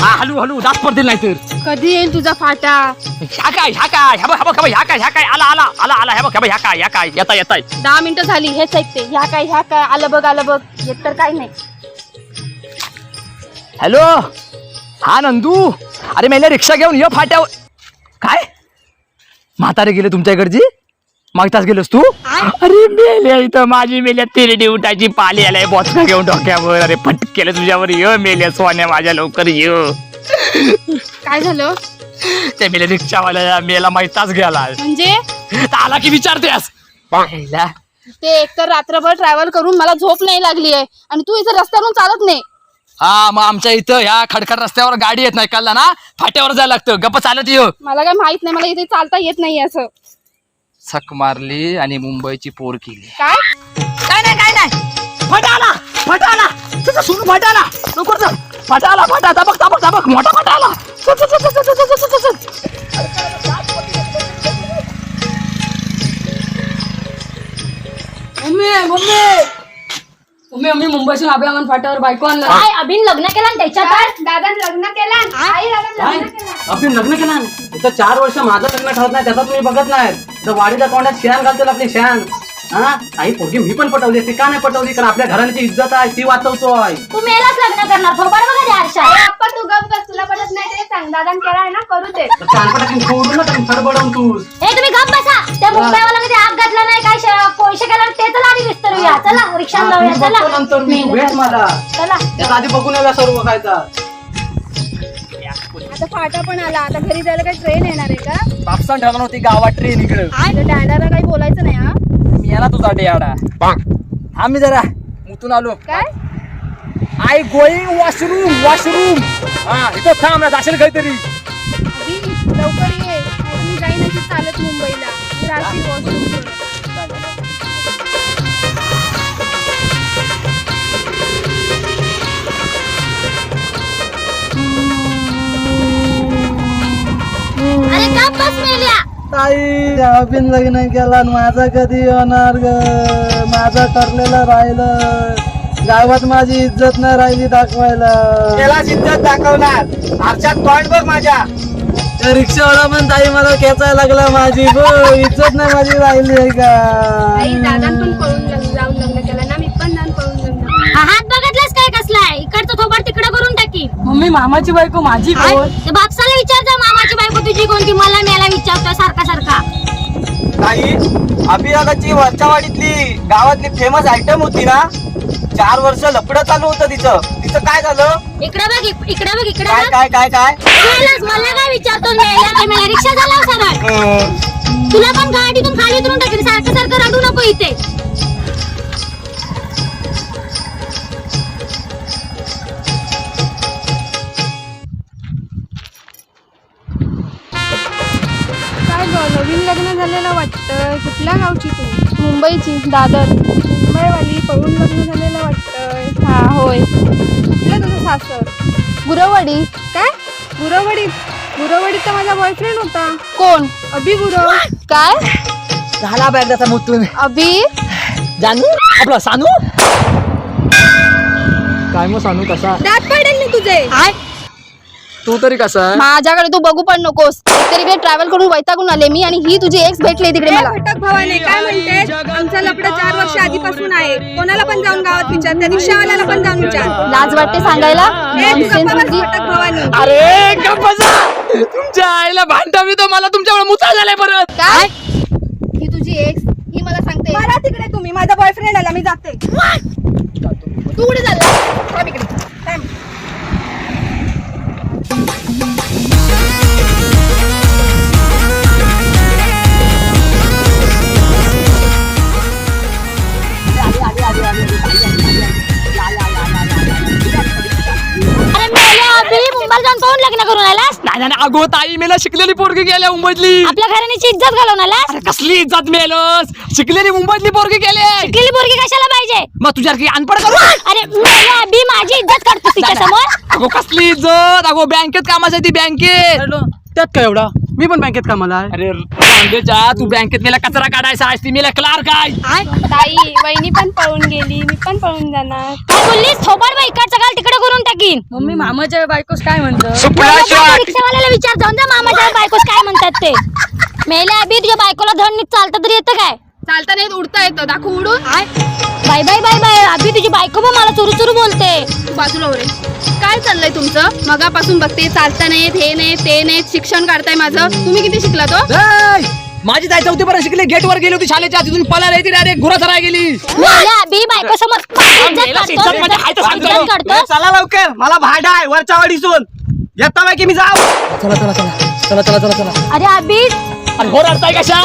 हा हलू हलू दात पडतील नाही तर. कधी येईल तुझा फाटा? ह्या काय ह्या काय ह्या बघ ह्या बघ ह्या बघ, ह्या काय ह्या काय आला आला आला आला ह्या बघ ह्या बघ ह्या काय ह्या काय येता येताय. दहा मिनिटं झाली हेच ऐकते. ह्या काय ह्या काय आलं बघ आलं बघ. येत तर काही नाही. हॅलो? हा नंदू? अरे मेल्या रिक्षा घेऊन ये फाट्यावर. काय? म्हातारे गेले तुमच्याकडची मागताच गेलोस तू? अरे मेल्या इथं माझी मेल्या तेरेडी उठायची पाली आलाय बॉचका घेऊन डोक्यावर. अरे फट केलं तुझ्यावर ये मेल्या सोन्या माझ्या लवकर ये. काय झालं? त्या मेल्या रिक्षावाल्या मेला माहिताच गेला म्हणजे? आला की विचारतेस. पहिला. ते एकतर रात्रभर ट्रॅव्हल करून मला झोप नाही लागली आहे आणि तू इथं रस्त्यावरून चालत नाही. हा मग आमच्या इथं ह्या खडखड रस्त्यावर गाडी येत नाही कळला ना? फाट्यावर जायला लागतं. गप्प चालत ये. मला काय माहीत नाही मला इथे चालता येत नाही असं. सक मारली आणि मुंबईची पोर केली. काय? काय नाही काय नाही. फटाला फटाला. तुझं सुरू फटाला. लवकर चल. फटाला फटा तबक तबक तबक मोठा फटाला. चल, चल, चल, चल, चल, चल, चल, चल. Mummy mummy. मम्मी मम्मी मुंबईतून अभियान फाट्यावर बायको आणला. काय अभिन लग्न केलं आणि त्याच्यात? दादा लग्न केलं आई दादा काय? आपण लग्न केलं ना इथं चार वर्ष माझं लग्न ठरत नाही त्याचा तुम्ही बघत नाही तर वाडीच्या तोंडात शेण घालतील आपली शेण. हा? आई पोरगी मी पण पटवली असती. का नाही पटवली? कारण आपल्या घराण्याची इज्जत आहे ती वाचवतोय. तू मेलाच लग्न करणार. थोबाड बघा त्या आरशात. आपण तू गप बस. तुला पडत नाही ते सांग. दादा केला आहे ना करू ते तर कानपटातून सोडून ना तुम्ही खडबडवून तू हे तुम्ही गप बसा. त्या मुंबईवाला मध्ये आग घातला नाही काय? श- कोळशे केला ते चला आधी विस्तारूया. चला रिक्षा जाऊया. चला. नंतर मी भेट मला. चला. त्यात आधी बघून येऊया सर्व काय तर. आता फाटा पण आला. आता घरी जायला काही ट्रेन येणार आहे का? बापसान ठरवणार होती गावात ट्रेन इकडं. डॅडाला काही बोलायचं नाही हा? मी याला तुझा डेआडा हा मी जरा मुतून आलो. काय? आय गोईंग वॉशरूम वॉशरूम हा इथं थांब ना जाशील काहीतरी. अभि, लवकर ये. मी जाईन अशी चालत मुंबईला. मेल्या. ताई बिन लग्न केला आणि माझं कधी होणार ग? माझं ठरलेलं राहिलं. गावात माझी इज्जत नाही राहिली दाखवायला. त्याला इज्जत दाखवणार. आरशात तोंड बघ माझ्या. त्या रिक्षावाला पण ताई मला खेचायला लागला माझी. गो इज्जत नाही माझी राहिली आहे आई का दादा पण पळून लग्न- जाऊन लग्न केलं ना मी पण जाऊन पळून लग्न हा हात बघितलास काय कसलाय? इकडचं थोबाड तिकडं करून टाकी. मम्मी मामाची बायको माझी कोण? ते बापसाला तुझी कोणती मला मेला विचारतोय सारखा सारखा. ताई अभियागाची वरच्या वाडीतली गावातली फेमस आयटम होती ना चार वर्ष लपडं चालू होतं तिचं. तिचं काय झालं? इकडे बघ इक- इकडे बघ इकडे काय काय काय काय? मला काय विचारतो मेला काय मेला रिक्षा झाला सरळ तुला पण गाडीतून खाली उतरून टाकेल सारखं सारखं रडू नको इथे. कुठल्या गावची तू? मुंबईची दादर. मुंबईवाली पळून लग्न झालेलं वाटतं? हा होय. कुठलं तुझं सासर? गुरवडी. काय? गुरवडी? गुरवडी तर माझा बॉयफ्रेंड होता. कोण? अभि गुरव. काय? झाला बॅगचा मुतून अभि? जानू? आपला सानू? काय मग सानू कसा? दात पडेल मी तुझे. तू तरी कसा माझ्याकडे तू बघू पण नकोस. एकतर इकडे ट्रॅव्हल करून वैतागून आले मी आणि ही तुझी एक्स भेटली तिकडे मला. भटक भवाने काय म्हणते आमचं लपडं चार वर्ष आधीपासून आहे. कोणाला पण जाऊन गावात विचार त्या रिक्षावाल्याला पण जाऊन विचार. लाज वाटते सांगायला? ए, तू Nonsense गप्पा बस, मुलगी. भटक भवानी. अरे गप्प बसा. तुमच्या आईला भांडा मी तो मला तुमच्यामुळे मुचा झालाय परत काय? ही तुझी एक्स ही मला सांगते. मला तिकडे तुम्ही माझा बॉयफ्रेंड आला मी जाते. तू कुठे चालला थांब इकडे. थांब. अरे मेल्या अभि मुंबईला जाऊन पाहून लग्न करून आलास? नाही, अगो ताई मेला शिकलेली पोरगी गेल्या मुंबईतली. आपल्या घराण्याची इज्जत घालवून अरे कसली इज्जत मेलस? शिकलेली मुंबईतली पोरगी गेले. गेली पोरगी कशाला पाहिजे? मग तुझ्यासारखी अनपड करू? अरे मेल्या माझी इज्जत करतो तिच्या समोर अगो कसली इज्जत? अगो बँकेत कामाची ती बँकेत त्यात काय एवढा? मी पण बँकेत कामाला आहे. अरे रांडेच्या तू बँकेत मेला कचरा काढायचा आज ती मेला क्लार्क काय? ताई वहिनी पण पळून गेली मी पण पळून जाणार. काय बोललीस थोबाड बाई इकडचं घाल तिकडे करून टाकीन. मम्मी मामाच्या बायकोस काय म्हणतं? रिक्षावाल्याला विचार जाऊन जा मामाच्या बायकोस काय म्हणतात ते. मेल्या अभि तुझ्या बायकोला धड नीट चालतं तरी येतं काय? चालता नाही उडता येतं. दाखव उडून. Bye bye bye bye. अभि तुझी बायको पण मला चुरू चुरू बोलते. तू बाजूला उरे काय चाललंय तुमचं? मगापासून बघते चालता नाहीत हे नाही ते नाही शिक्षण काढताय माझं. तुम्ही किती शिकला तो ए, माझी ताई चौथी पर्यंत शिकली. गेट वर गेली होती शाळेच्या तिथून पळायला येते डायरेक्ट गुरासराय गेली. मेल्या अभि बायको समोर मेला शिक्षक म्हणजे चला लवकर. मला भाडा आहे वरच्या वाडीसून येता बाई की मी जाऊ. चला चला चला चला चला चला चला अरे अभि अरे हो रडताय कशा?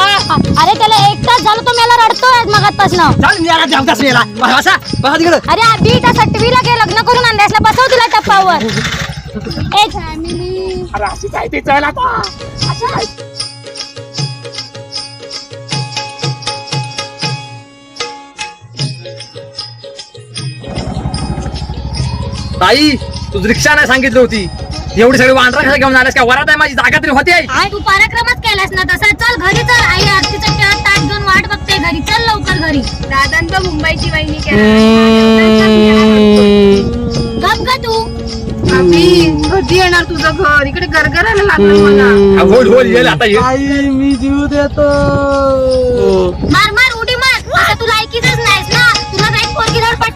अरे त्याला एक तास झालं तो मला रडतोय मगातपासनं चाल मी जेवताच बसा तिकडं. अरे अभि त्या सटवीला घे लग्न करून आणल्यासला बसव तिला टप्पावर. एक अरे अशी काय ते चल आता. ताई तू रिक्षा नाही सांगितली होती. एवढी सगळी कशा घेऊन आल्यास का वरात आहे माझी जागा तरी होती. तू पराक्रमच केलास ना तसा. चल घरी चल. आई आरतीचं खेळ ताट घेऊन वाट बघते घरी. चल लवकर घरी. दादांचं मुंबईची वहिनी गप ग तू. अभि कधी येणार तुझं घर? इकडे गरगरायला लागलं मला. होल होल येईल आता ये आई मी जीव देतो. मार मार उडी मार. आता तू लायकीच नाहीस ना. तुला काही पोरगी धड पटतच नाही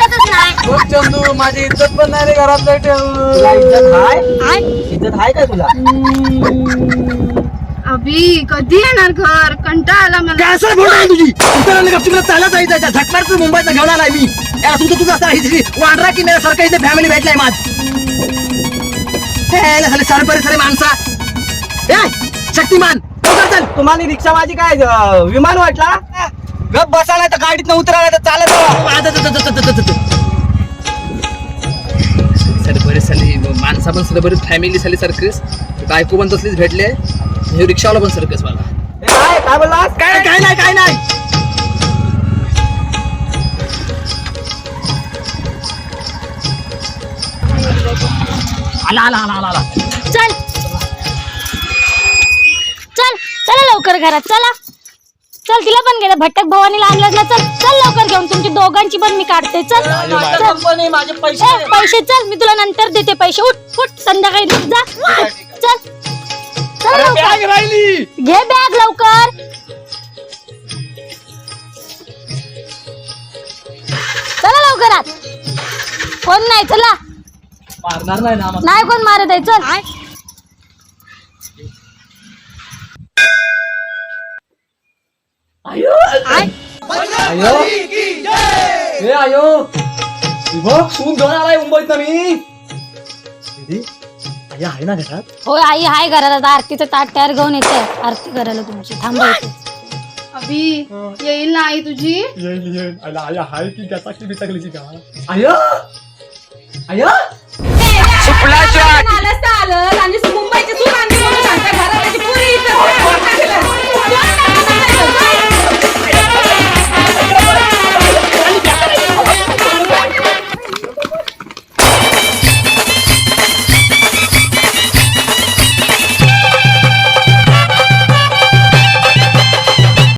बघ चंदू माझी इज्जत पण नाही रे घरात तुला इज्जत हाय? इज्जत हाय काय तुला? अभि कधी येणार घर? कंटाळा आला मला. कॅन्सर बोल आहे तुझी. उतरायला चालत जायचं झटमार तू मुंबईचा घेऊन आलाय मी. तुमचं तुझं असं ही वांढरा की नाही सारखं इथे फॅमिली भेटलाय माझ. हे झाले सारे माणसा. ए शक्तिमान लवकर चल. तुम्हाला रिक्षा माझी काय अं, विमान वाटला? गप बसायला तर गाडीत उतरायला तर चालत. सारे बरेच साली माणसा पण सगळं बरेच फॅमिली साली सर्कस बायको पण तसलीच भेटले हे रिक्षावाला पण सर्कस मला. ए, काय काय बोललास काय? काय नाही काय नाही. आला आला आला आला आला. चल. चल चला लवकर घरात चला. चल तिला पण गेलं भटक भवानीला आणलं ना चल. चल लवकर घेऊन तुमची दोघांची पण मी काढते. चल चल. कंपनी माझे पैसे ए, पैसे चल मी तुला नंतर देते पैसे. उठ उठ संध्याकाळी निघ जा चल. चल लवकर. बॅग राहिली. घे बॅग लवकर. चला लवकरात. कोण नाही चला. मारणार नाही ना आम्हाला. नाही कोण मारत आहे चल. आयो. आयो आयो? हे आयो? हे बघ सून आलाय मुंबईत ना मी आई होय आई हाय घरात. आता आरतीचं ताट तयार घेऊन येते. आरती करायला तुमची. थांबा इथे. येईल ना आई तुझी?